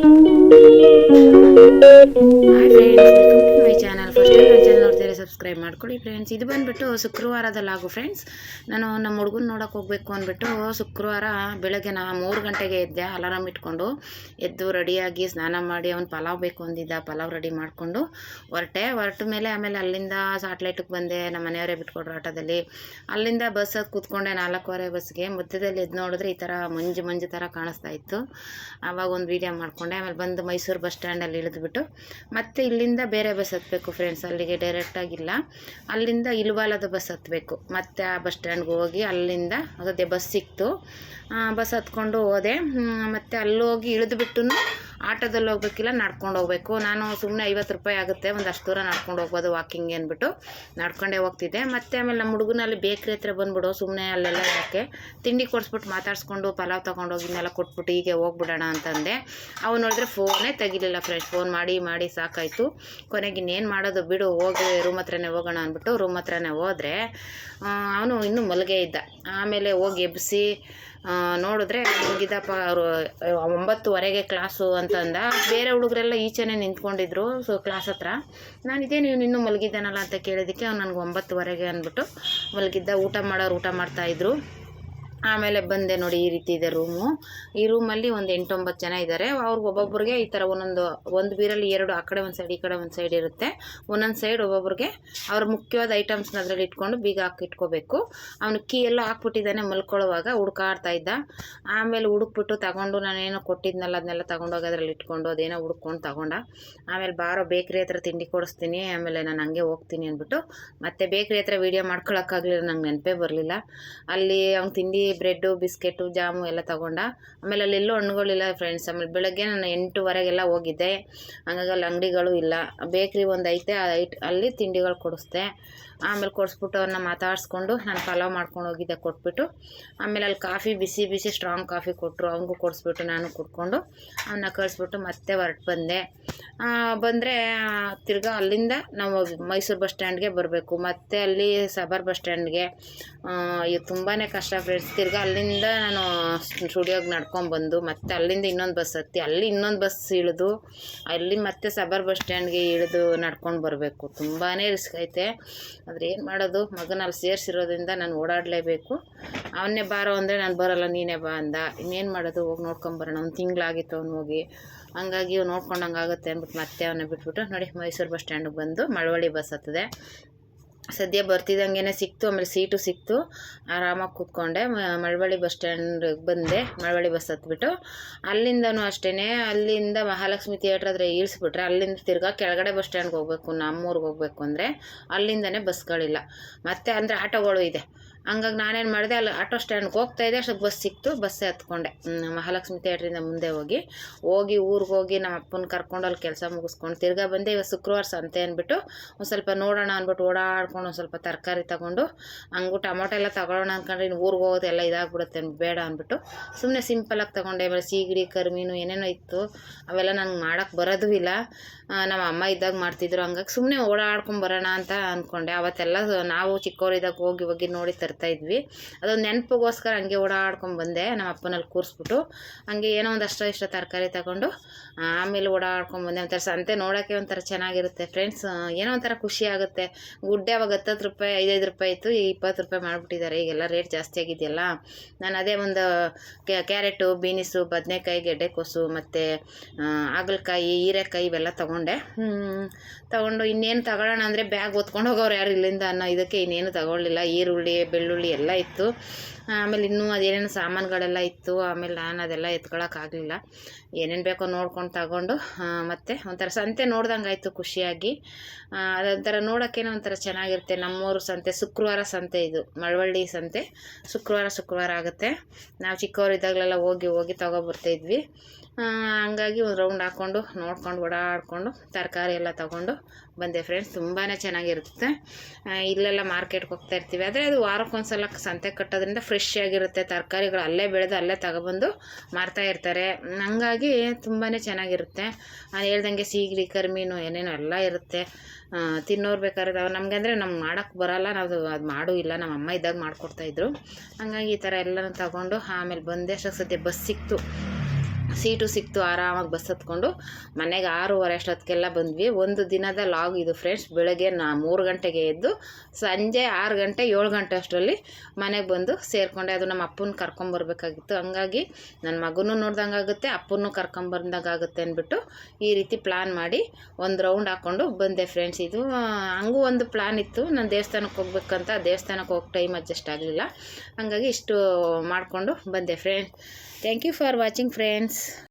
Hi friends, welcome to my channel. First subscribe ಮಾಡ್ಕೊಳ್ಳಿ friends ಇದು ಬಂದುಬಿಟ್ಟು ಶುಕ್ರವಾರದಲ್ಲಾಗು ಫ್ರೆಂಡ್ಸ್ ನಾನು ನಮ್ಮ ಹುಡುಗನ ನೋಡೋಕೆ ಹೋಗ್ಬೇಕು ಅಂದ್ಬಿಟ್ಟು ಶುಕ್ರವಾರ ಬೆಳಗ್ಗೆ ನಾ ಮೂರು ಗಂಟೆಗೆ ಎದ್ದೆ ಅಲಾರಾಮ್ ಇಟ್ಕೊಂಡು ಎದ್ದು ರೆಡಿಯಾಗಿ ಸ್ನಾನ ಮಾಡಿ ಅವ್ನು ಪಲಾವ್ ಬೇಕು ಅಂದಿದ್ದ, ಪಲಾವ್ ರೆಡಿ ಮಾಡಿಕೊಂಡು ಹೊರಟೆ. ಹೊರಟ ಮೇಲೆ ಆಮೇಲೆ ಅಲ್ಲಿಂದ ಸಾಟ್ಲೈಟಿಗೆ ಬಂದೆ, ನಮ್ಮ ಮನೆಯವರೇ ಬಿಟ್ಕೊಡ್ರು ಆಟೋದಲ್ಲಿ. ಅಲ್ಲಿಂದ ಬಸ್ ಕೂತ್ಕೊಂಡೆ ನಾಲ್ಕೂವರೆ ಬಸ್ಗೆ ಮಧ್ಯದಲ್ಲಿ ಎದ್ದು ನೋಡಿದ್ರೆ ಈ ಥರ ಮಂಜು ಮಂಜು ಥರ ಕಾಣಿಸ್ತಾ ಇತ್ತು. ಆವಾಗ ಒಂದು ವೀಡಿಯೋ ಮಾಡಿಕೊಂಡೆ. ಆಮೇಲೆ ಬಂದು ಮೈಸೂರು ಬಸ್ ಸ್ಟ್ಯಾಂಡಲ್ಲಿ ಇಳಿದ್ಬಿಟ್ಟು ಮತ್ತೆ ಇಲ್ಲಿಂದ ಬೇರೆ ಬಸ್ ಹತ್ತಬೇಕು ಫ್ರೆಂಡ್ಸ್ ಅಲ್ಲಿಗೆ ಡೈರೆಕ್ಟಾಗಿಲ್ಲ ಅಲ್ಲಿಂದ ಇಲ್ವಾಲದ ಬಸ್ ಹತ್ತಬೇಕು ಮತ್ತೆ ಆ ಬಸ್ ಸ್ಟ್ಯಾಂಡ್ಗೆ ಹೋಗಿ ಅಲ್ಲಿಂದ ಅದೇ ಬಸ್ ಸಿಕ್ತು. ಬಸ್ ಹತ್ಕೊಂಡು ಹೋದೆ. ಮತ್ತು ಮತ್ತೆ ಅಲ್ಲಿ ಹೋಗಿ ಇಳಿದ್ಬಿಟ್ಟು ಆಟೋದಲ್ಲಿ ಹೋಗ್ಬೇಕಿಲ್ಲ, ನಡ್ಕೊಂಡು ಹೋಗ್ಬೇಕು. ನಾನು ಸುಮ್ಮನೆ ಐವತ್ತು ರೂಪಾಯಿ ಆಗುತ್ತೆ, ಒಂದು ಅಷ್ಟು ದೂರ ನಡ್ಕೊಂಡು ಹೋಗ್ಬೋದು ವಾಕಿಂಗ್ ಅಂದ್ಬಿಟ್ಟು. ನಡ್ಕೊಂಡೇ ಹೋಗ್ತಿದ್ದೆ. ಮತ್ತು ಆಮೇಲೆ ನಮ್ಮ ಹುಡುಗನಲ್ಲಿ ಬೇಕ್ರಿ ಹತ್ರ ಬಂದ್ಬಿಡು ಸುಮ್ಮನೆ ಅಲ್ಲೆಲ್ಲ ಯಾಕೆ ತಿಂಡಿ ಕೊಡಿಸ್ಬಿಟ್ಟು ಮಾತಾಡಿಸ್ಕೊಂಡು, ಪಲಾವ್ ತೊಗೊಂಡೋಗಿ ಇನ್ನೆಲ್ಲ ಕೊಟ್ಬಿಟ್ಟು ಹೀಗೆ ಹೋಗ್ಬಿಡೋಣ ಅಂತಂದೆ. ಅವ್ನು ನೋಡಿದ್ರೆ ಫೋನೇ ತೆಗಿಲಿಲ್ಲ ಫ್ರೆಂಡ್ ಫೋನ್ ಮಾಡಿ ಮಾಡಿ ಸಾಕಾಯಿತು. ಕೊನೆಗೆ ಇನ್ನೇನು ಮಾಡೋದು ಬಿಡು, ಹೋಗಿ ರೂಮ್ ಹತ್ರನೇ ಹೋಗೋಣ ಅಂದ್ಬಿಟ್ಟು ರೂಮ್ ಹತ್ರನೇ ಹೋದರೆ ಅವನು ಇನ್ನೂ ಮಲಗೇ ಇದ್ದ. ಆಮೇಲೆ ಹೋಗಿ ಎಬ್ಬಿಸಿ ನೋಡಿದ್ರೆ ಮುಗಿದಪ್ಪ, ಅವರು ಒಂಬತ್ತುವರೆಗೆ ಕ್ಲಾಸು ಅಂತಂದ. ಬೇರೆ ಹುಡುಗರೆಲ್ಲ ಈಚೆನೇ ನಿಂತ್ಕೊಂಡಿದ್ರು ಸೊ ಕ್ಲಾಸ್ ಹತ್ರ. ನಾನು ಇದೇ ನೀವು ಇನ್ನೂ ಮಲಗಿದ್ದಾನಲ್ಲ ಅಂತ ಕೇಳಿದ್ದಕ್ಕೆ ಅವ್ನು ನನಗೆ ಒಂಬತ್ತುವರೆಗೆ ಅಂದ್ಬಿಟ್ಟು ಮಲಗಿದ್ದ. ಊಟ ಮಾಡೋರು ಊಟ ಮಾಡ್ತಾಯಿದ್ರು ಆಮೇಲೆ ಬಂದೆ ನೋಡಿ ಈ ರೀತಿ ಇದೆ ರೂಮು ಈ ರೂಮಲ್ಲಿ ಒಂದು ಎಂಟೊಂಬತ್ತು ಜನ ಇದ್ದಾರೆ ಅವ್ರಿಗೆ ಒಬ್ಬೊಬ್ರಿಗೆ ಈ ಥರ ಒಂದೊಂದು, ಒಂದು ಬೀರಲ್ಲಿ ಎರಡು, ಆ ಕಡೆ ಒಂದು ಸೈಡ್ ಈ ಕಡೆ ಒಂದು ಸೈಡ್ ಇರುತ್ತೆ. ಒಂದೊಂದು ಸೈಡ್ ಒಬ್ಬೊಬ್ರಿಗೆ ಅವ್ರ ಮುಖ್ಯವಾದ ಐಟಮ್ಸ್ನ ಅದರಲ್ಲಿ ಇಟ್ಕೊಂಡು ಬೀಗ ಹಾಕಿ ಇಟ್ಕೋಬೇಕು. ಅವನು ಕೀ ಎಲ್ಲ ಹಾಕ್ಬಿಟ್ಟಿದ್ದಾನೆ ಮಲ್ಕೊಳ್ಳುವಾಗ, ಹುಡ್ಕಾಡ್ತಾ ಇದ್ದ. ಆಮೇಲೆ ಹುಡುಕ್ಬಿಟ್ಟು ತಗೊಂಡು ನಾನೇನೋ ಕೊಟ್ಟಿದ್ನಲ್ಲ, ಅದನ್ನೆಲ್ಲ ತಗೊಂಡೋಗಿ ಅದರಲ್ಲಿ ಇಟ್ಕೊಂಡು ಅದೇನೋ ಹುಡ್ಕೊಂಡು ತಗೊಂಡ. ಆಮೇಲೆ ಬಾರೋ, ಬೇಕ್ರಿ ಹತ್ರ ತಿಂಡಿ ಕೊಡಿಸ್ತೀನಿ, ಆಮೇಲೆ ನಾನು ಹಂಗೆ ಹೋಗ್ತೀನಿ ಅಂದ್ಬಿಟ್ಟು ಮತ್ತೆ ಬೇಕ್ರಿ ಹತ್ರ ವೀಡಿಯೋ ಮಾಡ್ಕೊಳಕ್ಕಾಗಲಿಲ್ಲ, ನಂಗೆ ನೆನಪೇ ಬರಲಿಲ್ಲ. ಅಲ್ಲಿ ಅವ್ನು ತಿಂಡಿ ಬ್ರೆಡ್ಡು, ಬಿಸ್ಕೆಟು, ಜಾಮು ಎಲ್ಲ ತಗೊಂಡ. ಆಮೇಲೆ ಅಲ್ಲಿ ಎಲ್ಲೂ ಹಣ್ಣುಗಳಿಲ್ಲ ಫ್ರೆಂಡ್ಸ್ ಆಮೇಲೆ ಬೆಳಗ್ಗೆ ನಾನು ಎಂಟುವರೆಗೆಲ್ಲ ಹೋಗಿದ್ದೆ. ಹಂಗಾಗಿ ಅಲ್ಲಿ ಅಂಗಡಿಗಳು ಇಲ್ಲ. ಬೇಕ್ರಿ ಒಂದು ಐತೆ ಐಟ್ ಅಲ್ಲಿ ತಿಂಡಿಗಳು ಕೊಡಿಸ್ದೆ. ಆಮೇಲೆ ಕೊಡಿಸ್ಬಿಟ್ಟು ಅವ್ರನ್ನ ಮಾತಾಡಿಸ್ಕೊಂಡು ನಾನು ಪಲಾವ್ ಮಾಡ್ಕೊಂಡು ಹೋಗಿದ್ದೆ, ಕೊಟ್ಬಿಟ್ಟು. ಆಮೇಲೆ ಅಲ್ಲಿ ಕಾಫಿ ಬಿಸಿ ಬಿಸಿ ಸ್ಟ್ರಾಂಗ್ ಕಾಫಿ ಕೊಟ್ಟರು ಅವ್ಗೂ ಕೊಡಿಸ್ಬಿಟ್ಟು ನಾನು ಕುಡ್ಕೊಂಡು ಅವನ್ನ ಕಳಿಸ್ಬಿಟ್ಟು ಮತ್ತೆ ಹೊರಟು ಬಂದೆ. ಬಂದರೆ ತಿರ್ಗಾ ಅಲ್ಲಿಂದ ನಾವು ಮೈಸೂರು ಬಸ್ ಸ್ಟ್ಯಾಂಡ್ಗೆ ಬರಬೇಕು. ಮತ್ತು ಅಲ್ಲಿ ಸಬರ್ ಬಸ್ ಸ್ಟ್ಯಾಂಡ್ಗೆ ಇದು ತುಂಬಾ ಕಷ್ಟ ಫ್ರೆಂಡ್ಸ್ ತಿರ್ಗಾ ಅಲ್ಲಿಂದ ನಾನು ಸ್ಟುಡಿಯೋಗೆ ನಡ್ಕೊಂಬಂದು ಮತ್ತೆ ಅಲ್ಲಿಂದ ಇನ್ನೊಂದು ಬಸ್ ಹತ್ತಿ, ಅಲ್ಲಿ ಇನ್ನೊಂದು ಬಸ್ ಇಳಿದು, ಅಲ್ಲಿ ಮತ್ತೆ ಸಬರ್ ಬಸ್ ಸ್ಟ್ಯಾಂಡ್ಗೆ ಇಳಿದು ನಡ್ಕೊಂಡು ಬರಬೇಕು. ತುಂಬಾ ರಿಸ್ಕ್ ಐತೆ. ಆದರೆ ಏನು ಮಾಡೋದು? ಮಗನ ಅಲ್ಲಿ ಸೇರಿಸಿರೋದ್ರಿಂದ ನಾನು ಓಡಾಡಲೇಬೇಕು. ಅವನ್ನೇ ಬಾರೋ ಅಂದರೆ ನಾನು ಬರೋಲ್ಲ, ನೀನೇ ಬಾ ಅಂದ. ಇನ್ನೇನು ಮಾಡೋದು? ಹೋಗಿ ನೋಡ್ಕೊಂಬರೋಣ ಒಂದು ತಿಂಗಳಾಗಿತ್ತು ಅವ್ನು ಹೋಗಿ. ಹಂಗಾಗಿ ನೋಡ್ಕೊಂಡಂಗೆ ಆಗುತ್ತೆ ಅಂದ್ಬಿಟ್ಟು ಮತ್ತೆ ಅವನ್ನ ಬಿಟ್ಬಿಟ್ಟು ನೋಡಿ ಮೈಸೂರು ಬಸ್ ಸ್ಟ್ಯಾಂಡಿಗೆ ಬಂದು ಮಳವಳ್ಳಿ ಬಸ್ ಹತ್ತದೆ. ಸದ್ಯ ಬರ್ತಿದ್ದಂಗೆ ಸಿಕ್ತು, ಆಮೇಲೆ ಸೀಟು ಸಿಕ್ತು. ಆರಾಮಾಗಿ ಕೂತ್ಕೊಂಡೆ. ಮಳವಳ್ಳಿ ಬಸ್ ಸ್ಟ್ಯಾಂಡಿಗೆ ಬಂದೆ, ಮಳವಳ್ಳಿ ಬಸ್ ಹತ್ಬಿಟ್ಟು. ಅಲ್ಲಿಂದನೂ ಅಷ್ಟೇ ಅಲ್ಲಿಂದ ಮಹಾಲಕ್ಷ್ಮಿ ಥಿಯೇಟ್ರ್ ಆದರೆ ಇಳಿಸ್ಬಿಟ್ರೆ ಅಲ್ಲಿಂದ ತಿರ್ಗಾ ಕೆಳಗಡೆ ಬಸ್ ಸ್ಟ್ಯಾಂಡ್ಗೆ ಹೋಗ್ಬೇಕು, ನಮ್ಮೂರಿಗೆ ಹೋಗ್ಬೇಕು ಅಂದರೆ ಅಲ್ಲಿಂದನೇ ಬಸ್ಗಳಿಲ್ಲ. ಮತ್ತು ಅಂದರೆ ಆಟೋಗಳು ಇದೆ. ಹಂಗಾಗಿ ನಾನೇನು ಮಾಡಿದೆ, ಅಲ್ಲಿ ಆಟೋ ಸ್ಟ್ಯಾಂಡ್ಗೆ ಹೋಗ್ತಾ ಇದ್ದೆ ಅಷ್ಟಕ್ಕೆ ಬಸ್ ಸಿಕ್ತು, ಬಸ್ಸೇ ಹತ್ಕೊಂಡೆ. ಮಹಾಲಕ್ಷ್ಮಿ ಥಿಯೇಟ್ರಿಂದ ಮುಂದೆ ಹೋಗಿ ಹೋಗಿ ಊರಿಗೆ ಹೋಗಿ ನಮ್ಮ ಅಪ್ಪನ ಕರ್ಕೊಂಡು ಅಲ್ಲಿ ಕೆಲಸ ಮುಗಿಸ್ಕೊಂಡು ತಿರ್ಗಾ ಬಂದೆ ಇವತ್ತು ಶುಕ್ರವಾರ ಸಂತೆ ಅಂದ್ಬಿಟ್ಟು ಒಂದು ಸ್ವಲ್ಪ ನೋಡೋಣ ಅಂದ್ಬಿಟ್ಟು ಓಡಾಡ್ಕೊಂಡು ಒಂದು ಸ್ವಲ್ಪ ತರಕಾರಿ ತಗೊಂಡು, ಹಂಗು ಟೊಮೊಟೊ ಎಲ್ಲ ತಗೊಳ್ಳೋಣ ಅಂದ್ಕೊಂಡ್ರೆ ಇನ್ನು ಊರಿಗೆ ಹೋಗೋದು ಎಲ್ಲ ಇದಾಗ್ಬಿಡುತ್ತೆ, ಬೇಡ ಅಂದ್ಬಿಟ್ಟು ಸುಮ್ಮನೆ ಸಿಂಪಲಾಗಿ ತಗೊಂಡೆ, ಆಮೇಲೆ ಸೀಗಡಿ, ಕರ್ಮೀನು ಏನೇನೋ ಇತ್ತು, ಅವೆಲ್ಲ ನಂಗೆ ಮಾಡೋಕ್ಕೆ ಬರೋದು ಇಲ್ಲ. ನಮ್ಮ ಅಮ್ಮ ಇದ್ದಾಗ ಮಾಡ್ತಿದ್ರು, ಹಂಗಾಗಿ ಸುಮ್ಮನೆ ಓಡಾಡ್ಕೊಂಡು ಬರೋಣ ಅಂತ ಅಂದ್ಕೊಂಡೆ ಅವತ್ತೆಲ್ಲ ನಾವು ಚಿಕ್ಕವರಿದ್ದಾಗ ಹೋಗಿ ಹೋಗಿ ನೋಡಿ ತರ್ತಾ ಇದ್ವಿ. ಅದೊಂದು ನೆನಪಿಗೋಸ್ಕರ ಹಂಗೆ ಓಡಾಡ್ಕೊಂಡು ಬಂದೆ, ನಮ್ಮ ಅಪ್ಪನಲ್ಲಿ ಕೂರಿಸ್ಬಿಟ್ಟು. ಹಂಗೆ ಏನೋ ಒಂದು ಅಷ್ಟೋ ಇಷ್ಟೋ ತರಕಾರಿ ತಗೊಂಡು ಆಮೇಲೆ ಓಡಾಡ್ಕೊಂಡು ಬಂದೆ. ಒಂಥರ ಸಂತೆ ನೋಡೋಕ್ಕೆ ಒಂಥರ ಚೆನ್ನಾಗಿರುತ್ತೆ ಫ್ರೆಂಡ್ಸ್. ಏನೋ ಒಂಥರ ಖುಷಿ ಆಗುತ್ತೆ. ಗುಡ್ಡೆ ಅವಾಗ ಹತ್ತತ್ತು ರೂಪಾಯಿ, ಐದೈದು ರೂಪಾಯಿ ಇತ್ತು, ಈಗ ಇಪ್ಪತ್ತು ರೂಪಾಯಿ ಮಾಡಿಬಿಟ್ಟಿದ್ದಾರೆ. ಈಗೆಲ್ಲ ರೇಟ್ ಜಾಸ್ತಿ ಆಗಿದೆಯಲ್ಲ. ನಾನು ಅದೇ ಒಂದು ಕ್ಯಾರೆಟು, ಬೀನಿಸು, ಬದನೆಕಾಯಿ, ಗೆಡ್ಡೆಕೋಸು, ಮತ್ತು ಹಾಗಲಕಾಯಿ, ಹೀರೆಕಾಯಿ ಇವೆಲ್ಲ ತೊಗೊಂಡೆ. ತಗೊಂಡು ಇನ್ನೇನು ತಗೊಳ್ಳೋಣ ಅಂದರೆ ಬ್ಯಾಗ್ ಹೊತ್ಕೊಂಡು ಹೋಗೋರು ಯಾರು ಇಲ್ಲಿಂದ ಅನ್ನೋ ಇದಕ್ಕೆ ಇನ್ನೇನು ತಗೊಳ್ಳಿಲ್ಲ. ಈರುಳ್ಳಿ ಬೆಳ್ಳುಳ್ಳಿ ಎಲ್ಲ ಇತ್ತು. ಆಮೇಲೆ ಇನ್ನೂ ಅದೇನೇನು ಸಾಮಾನುಗಳೆಲ್ಲ ಇತ್ತು. ಆಮೇಲೆ ನಾನು ಅದೆಲ್ಲ ಎತ್ಕೊಳ್ಳೋಕ್ಕಾಗಲಿಲ್ಲ ಏನೇನು ಬೇಕೋ ನೋಡ್ಕೊಂಡು ತಗೊಂಡು ಮತ್ತು ಒಂಥರ ಸಂತೆ ನೋಡ್ದಂಗೆ ಆಯಿತು ಖುಷಿಯಾಗಿ. ಅದೊಂಥರ ನೋಡೋಕ್ಕೇನೋ ಒಂಥರ ಚೆನ್ನಾಗಿರುತ್ತೆ. ನಮ್ಮೂರು ಸಂತೆ, ಶುಕ್ರವಾರ ಸಂತೆ ಇದು. ಮಳವಳ್ಳಿ ಸಂತೆ. ಶುಕ್ರವಾರ ಶುಕ್ರವಾರ ಆಗುತ್ತೆ. ನಾವು ಚಿಕ್ಕವರಿದ್ದಾಗಲೆಲ್ಲ ಹೋಗಿ ಹೋಗಿ ತೊಗೊಬರ್ತಾಯಿದ್ವಿ ಹಂಗಾಗಿ ಒಂದು ರೌಂಡ್ ಹಾಕ್ಕೊಂಡು ನೋಡ್ಕೊಂಡು, ಓಡಾಡಿಕೊಂಡು, ತರಕಾರಿ ಎಲ್ಲ ತೊಗೊಂಡು ಬಂದೆ ಫ್ರೆಂಡ್ಸ್ ತುಂಬಾ ಚೆನ್ನಾಗಿರುತ್ತೆ. ಇಲ್ಲೆಲ್ಲ ಮಾರ್ಕೆಟ್ಗೆ ಹೋಗ್ತಾ ಇರ್ತೀವಿ. ಆದರೆ ಅದು ವಾರಕ್ಕೊಂದ್ಸಲ ಸಂತೆ ಕಟ್ಟೋದ್ರಿಂದ ಫ್ರೆಶ್ ಆಗಿರುತ್ತೆ. ತರಕಾರಿಗಳು ಅಲ್ಲೇ ಬೆಳೆದು ಅಲ್ಲೇ ತಗೊಬಂದು ಮಾರ್ತಾ ಇರ್ತಾರೆ. ಹಂಗಾಗಿ ತುಂಬಾ ಚೆನ್ನಾಗಿರುತ್ತೆ. ನಾನು ಹೇಳ್ದಂಗೆ ಸೀಗಡಿ, ಕರ್ಮೀನು ಏನೇನು ಎಲ್ಲ ಇರುತ್ತೆ. ತಿನ್ನೋರು ಬೇಕಾದ್ರೆ ನಮಗೆ ಅಂದರೆ ನಮ್ಗೆ ಮಾಡೋಕ್ಕೆ ಬರೋಲ್ಲ. ನಾವು ಅದು ಮಾಡು ಇಲ್ಲ. ನಮ್ಮ ಅಮ್ಮ ಇದ್ದಾಗ ಮಾಡಿಕೊಡ್ತಾಯಿದ್ರು ಹಂಗಾಗಿ ಈ ಥರ ಎಲ್ಲನೂ ತಗೊಂಡು ಆಮೇಲೆ ಬಂದೆ. ಅಷ್ಟೊತ್ತು ಸದ್ಯ ಬಸ್ ಸಿಕ್ತು. ಸೀಟು ಸಿಕ್ತು ಆರಾಮಾಗಿ ಬಸ್ ಹತ್ಕೊಂಡು ಮನೆಗೆ ಆರೂವರೆ ಅಷ್ಟೊತ್ತಿಗೆಲ್ಲ ಬಂದ್ವಿ. ಒಂದು ದಿನದ ಲಾಗ್ ಇದು ಫ್ರೆಂಡ್ಸ್, ಬೆಳಗ್ಗೆ ನಾ ಮೂರು ಗಂಟೆಗೆ ಎದ್ದು ಸಂಜೆ ಆರು ಗಂಟೆ, ಏಳು ಗಂಟೆ ಅಷ್ಟರಲ್ಲಿ ಮನೆಗೆ ಬಂದು ಸೇರಿಕೊಂಡೆ. ಅದು ನಮ್ಮ ಅಪ್ಪನ ಕರ್ಕೊಂಬರ್ಬೇಕಾಗಿತ್ತು ಹಂಗಾಗಿ ನನ್ನ ಮಗನೂ ನೋಡ್ದಂಗೆ ಆಗುತ್ತೆ, ಅಪ್ಪನೂ ಕರ್ಕೊಂಬಂದಂಗಾಗುತ್ತೆ ಅಂದ್ಬಿಟ್ಟು ಈ ರೀತಿ ಪ್ಲ್ಯಾನ್ ಮಾಡಿ ಒಂದು ರೌಂಡ್ ಹಾಕ್ಕೊಂಡು ಬಂದೆ ಫ್ರೆಂಡ್ಸ್. ಇದು ಹಂಗೂ ಒಂದು ಪ್ಲ್ಯಾನ್ ಇತ್ತು. ನಾನು ದೇವಸ್ಥಾನಕ್ಕೆ ಹೋಗ್ಬೇಕಂತ ದೇವಸ್ಥಾನಕ್ಕೆ ಹೋಗಿ ಟೈಮ್ ಅಡ್ಜಸ್ಟ್ ಆಗಲಿಲ್ಲ. ಹಾಗಾಗಿ ಇಷ್ಟು ಮಾಡಿಕೊಂಡು ಬಂದೆ friends. Thank you for watching friends Görüşürüz.